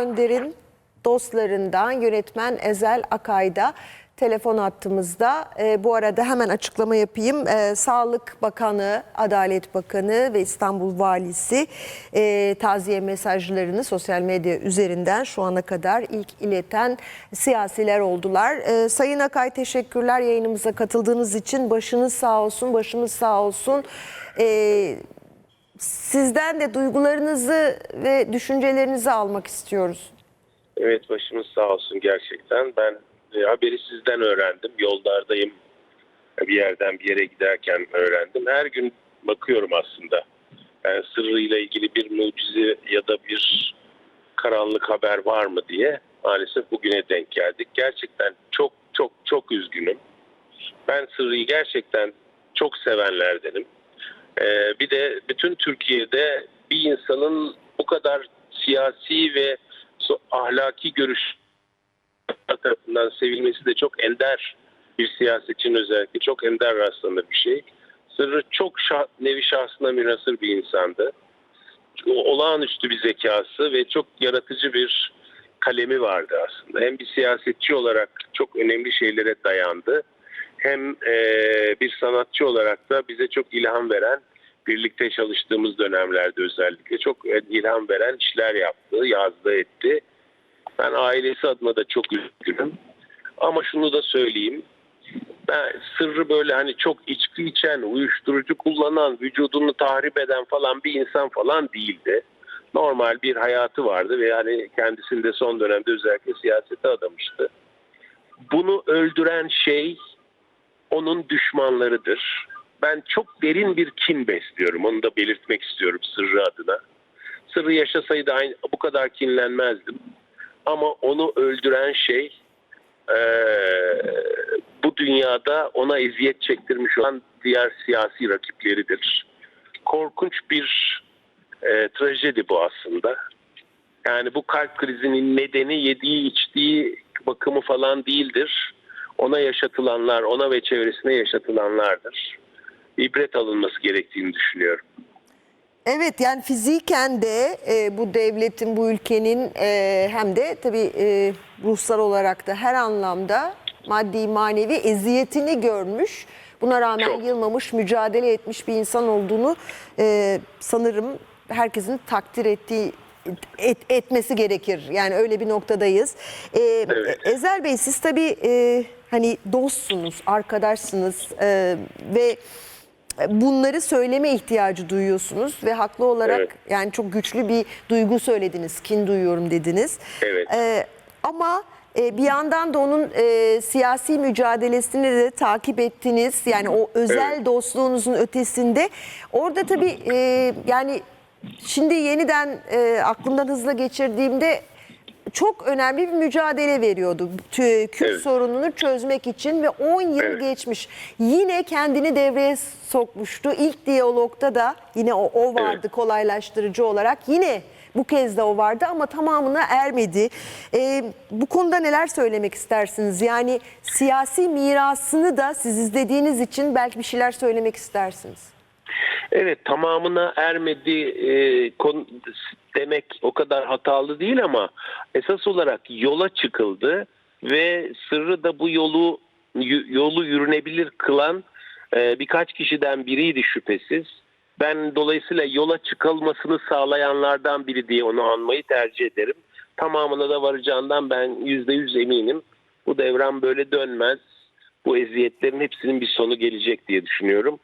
Önder'in dostlarından yönetmen Ezel Akay'da telefon attığımızda. E, bu arada hemen açıklama yapayım. E, Sağlık Bakanı, Adalet Bakanı ve İstanbul Valisi e, taziye mesajlarını sosyal medya üzerinden şu ana kadar ilk ileten siyasiler oldular. E, Sayın Akay teşekkürler yayınımıza katıldığınız için. Başınız sağ olsun, başımız sağ olsun. E, Sizden de duygularınızı ve düşüncelerinizi almak istiyoruz. Evet başımız sağ olsun gerçekten. Ben e, haberi sizden öğrendim. Yoldardayım. Bir yerden bir yere giderken öğrendim. Her gün bakıyorum aslında. Yani sırrıyla ilgili bir mucize ya da bir karanlık haber var mı diye. Maalesef bugüne denk geldik. Gerçekten çok çok çok üzgünüm. Ben sırrıyı gerçekten çok sevenlerdenim. Ee, bir de bütün Türkiye'de bir insanın bu kadar siyasi ve ahlaki görüş tarafından sevilmesi de çok ender bir siyasetçinin özellikle çok ender rastlanır bir şey. Sırrı çok şah, nevi şahsına münasır bir insandı. Olağanüstü bir zekası ve çok yaratıcı bir kalemi vardı aslında. Hem bir siyasetçi olarak çok önemli şeylere dayandı. Hem eee, bir sanatçı olarak da bize çok ilham veren, birlikte çalıştığımız dönemlerde özellikle çok e, ilham veren işler yaptı, yazdı, etti. Ben ailesi adına da çok üzgünüm. Ama şunu da söyleyeyim. Ben sırrı böyle hani çok içki içen, uyuşturucu kullanan, vücudunu tahrip eden falan bir insan falan değildi. Normal bir hayatı vardı ve yani kendisini de son dönemde özellikle siyasete adamıştı. Bunu öldüren şey onun düşmanlarıdır. Ben çok derin bir kin besliyorum. Onu da belirtmek istiyorum sırrı adına. Sırrı yaşasaydı aynı, bu kadar kinlenmezdim. Ama onu öldüren şey eee, bu dünyada ona eziyet çektirmiş olan diğer siyasi rakipleridir. Korkunç bir eee, trajedi bu aslında. Yani bu kalp krizinin nedeni yediği içtiği bakımı falan değildir. Ona yaşatılanlar, ona ve çevresine yaşatılanlardır. İbret alınması gerektiğini düşünüyorum. Evet yani fiziken de e, bu devletin, bu ülkenin e, hem de tabii e, ruhsal olarak da her anlamda maddi manevi eziyetini görmüş. Buna rağmen Çok. yılmamış, mücadele etmiş bir insan olduğunu e, sanırım herkesin takdir ettiği et- etmesi gerekir. Yani öyle bir noktadayız. E, Evet. Ezel Bey siz tabii e, hani dostsunuz, arkadaşsınız e, ve bunları söyleme ihtiyacı duyuyorsunuz ve haklı olarak Evet. yani çok güçlü bir duygu söylediniz, kin duyuyorum dediniz. Evet. Ee, ama e, bir yandan da onun e, siyasi mücadelesini de takip ettiniz. Yani o özel Evet. dostluğunuzun ötesinde. Orada tabii e, yani şimdi yeniden e, aklımdan hızla geçirdiğimde çok önemli bir mücadele veriyordu. Kürt Evet. sorununu çözmek için ve 10 yıl Evet. geçmiş. Yine kendini devreye sokmuştu. İlk diyalogda da yine o, o vardı Evet. kolaylaştırıcı olarak. Yine bu kez de o vardı ama tamamına ermedi. Ee, bu konuda neler söylemek istersiniz? Yani siyasi mirasını da siz izlediğiniz için belki bir şeyler söylemek istersiniz. Evet tamamına ermedi e, kon- demek o kadar hatalı değil ama esas olarak yola çıkıldı ve sırrı da bu yolu yolu yürünebilir kılan e, birkaç kişiden biriydi şüphesiz. Ben dolayısıyla yola çıkılmasını sağlayanlardan biri diye onu anmayı tercih ederim. Tamamına da varacağından ben yüzde yüz eminim. Bu devran böyle dönmez. Bu eziyetlerin hepsinin bir sonu gelecek diye düşünüyorum.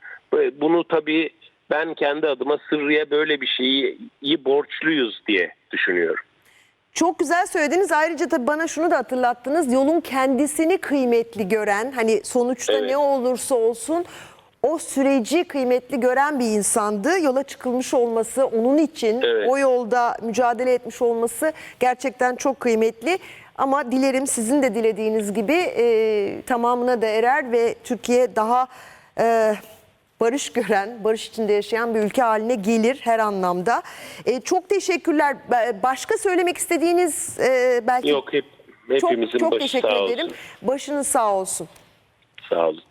Bunu tabii ben kendi adıma Sırrı'ya böyle bir şeyi iyi borçluyuz diye düşünüyorum. Çok güzel söylediniz. Ayrıca tabii bana şunu da hatırlattınız. Yolun kendisini kıymetli gören, hani sonuçta Evet. ne olursa olsun o süreci kıymetli gören bir insandı. Yola çıkılmış olması, onun için Evet. o yolda mücadele etmiş olması gerçekten çok kıymetli. Ama dilerim sizin de dilediğiniz gibi e, tamamına da erer ve Türkiye daha e, barış gören, barış içinde yaşayan bir ülke haline gelir her anlamda. E, çok teşekkürler. Ba- Başka söylemek istediğiniz e, belki Yok hep çok hepimizin çok başı teşekkür sağ ederim. olsun. Başınız sağ olsun. Sağ olun.